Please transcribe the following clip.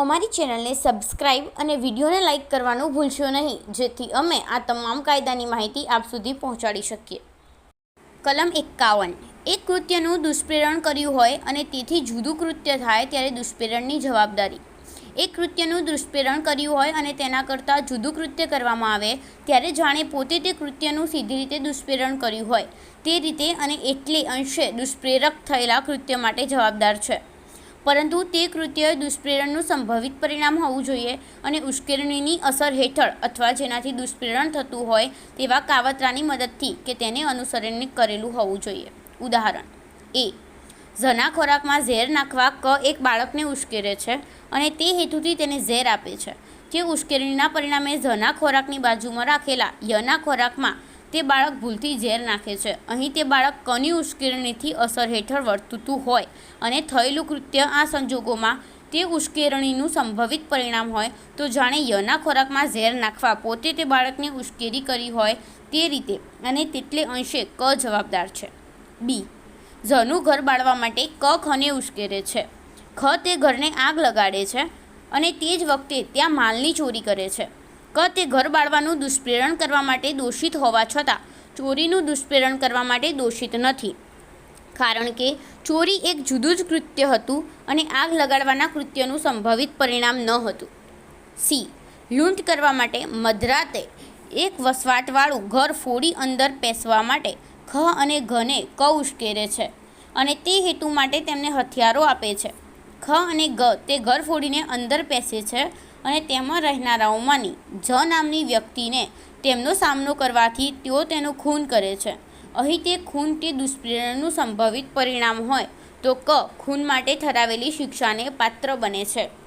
અમારી ચેનલને સબસ્ક્રાઇબ અને વિડીયોને લાઇક કરવાનું ભૂલશો નહીં, જેથી અમે આ તમામ કાયદાની માહિતી આપ સુધી પહોંચાડી શકીએ. કલમ એકાવન. એક કૃત્યનું દુષ્પ્રેરણ કર્યું હોય અને તેથી જુદું કૃત્ય થાય ત્યારે દુષ્પ્રેરણની જવાબદારી. એક કૃત્યનું દુષ્પ્રેરણ કર્યું હોય અને તેના કરતાં જુદું કૃત્ય કરવામાં આવે ત્યારે જાણે પોતે તે કૃત્યનું સીધી રીતે દુષ્પ્રેરણ કર્યું હોય. તે રીતે અને એટલે અંશે દુષ્પ્રેરક થયેલા કૃત્ય માટે જવાબદાર છે. પરંતુ તે કૃત્ય દુષ્પ્રેરણનું સંભવિત પરિણામ હોવું જોઈએ અને ઉશ્કેરણીની અસર હેઠળ અથવા જેનાથી દુષ્પ્રેરણ થતું હોય તેવા કાવતરાની મદદથી કે તેને અનુસરણને કરેલું હોવું જોઈએ. ઉદાહરણ. એ. ઝના ખોરાકમાં ઝેર નાખવા ક એક બાળકને ઉશ્કેરે છે અને તે હેતુથી તેને ઝેર આપે છે. તે ઉશ્કેરણીના પરિણામે ઝના ખોરાકની બાજુમાં રાખેલા યના ખોરાકમાં તે બાળક ભૂલથી ઝેર નાખે છે. અહીં તે બાળક કની ઉશ્કેરણીથી અસર હેઠળ વર્તતું હોય અને થયેલું કૃત્ય આ સંજોગોમાં તે ઉશ્કેરણીનું સંભવિત પરિણામ હોય તો જાણે યના ખોરાકમાં ઝેર નાખવા પોતે તે બાળકને ઉશ્કેરી કરી હોય તે રીતે અને તેટલે અંશે ક જવાબદાર છે. બી. ઝનું ઘર બાળવા માટે ક ખને ઉશ્કેરે છે. ખ તે ઘરને આગ લગાડે છે અને તે જ વખતે ત્યાં માલની ચોરી કરે છે. તે ઘર બાળવાનું દુષ્પ્રેરણ કરવા માટે દોષિત હોવા છતાં ચોરીનું દુષ્પ્રેરણ કરવા માટે દોષિત નથી. કારણ કે ચોરી એક જુદું જ કૃત્ય હતું અને આગ લગાડવાના કૃત્યનું સંભવિત પરિણામ ન હતું. સી. લૂંટ કરવા માટે મધરાતે એક વસવાટવાળું ઘર ફોડી અંદર પેસવા માટે ખ અને ઘને ક ઉશ્કેરે છે અને તે હેતુ માટે તેમને હથિયારો આપે છે. ખ અને ગ તે ઘર ફોડીને અંદર પેસે છે અને તેમાં રહેનારાઓમાંની જ નામની વ્યક્તિને તેમનો સામનો કરવાથી તેઓ તેનું ખૂન કરે છે. અહીં તે ખૂન તે દુષ્પ્રેરણનું સંભવિત પરિણામ હોય તો ક ખૂન માટે ઠરાવેલી શિક્ષાને પાત્ર બને છે.